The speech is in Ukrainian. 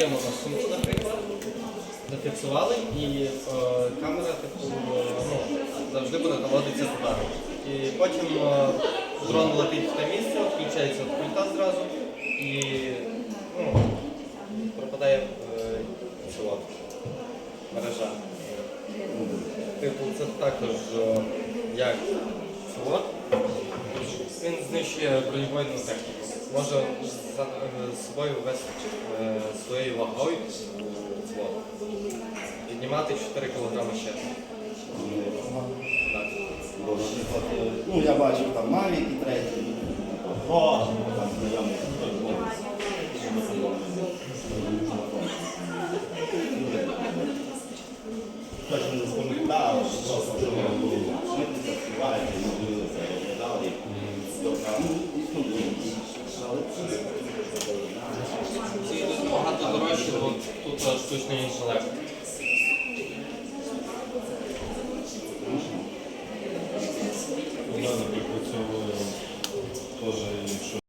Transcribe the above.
фіксуємо на сумку, наприклад, зафіксували, і е, камера типу, ну, завжди буде наводитися туди. І потім е, дрон летить в те місце, включається пульта зразу і ну, пропадає е, село, мережа. Типу, це також е, як село. Знищує бронебойну техніку. Може е, з собою вести е, своєю вагою е, село. Піднімати 4 кг ще. Е, ну я бачив там Mavic і третій, знайомий. Точно не ми це багато дорожчі, бо тут штучний інтелект. У мене припрацьовує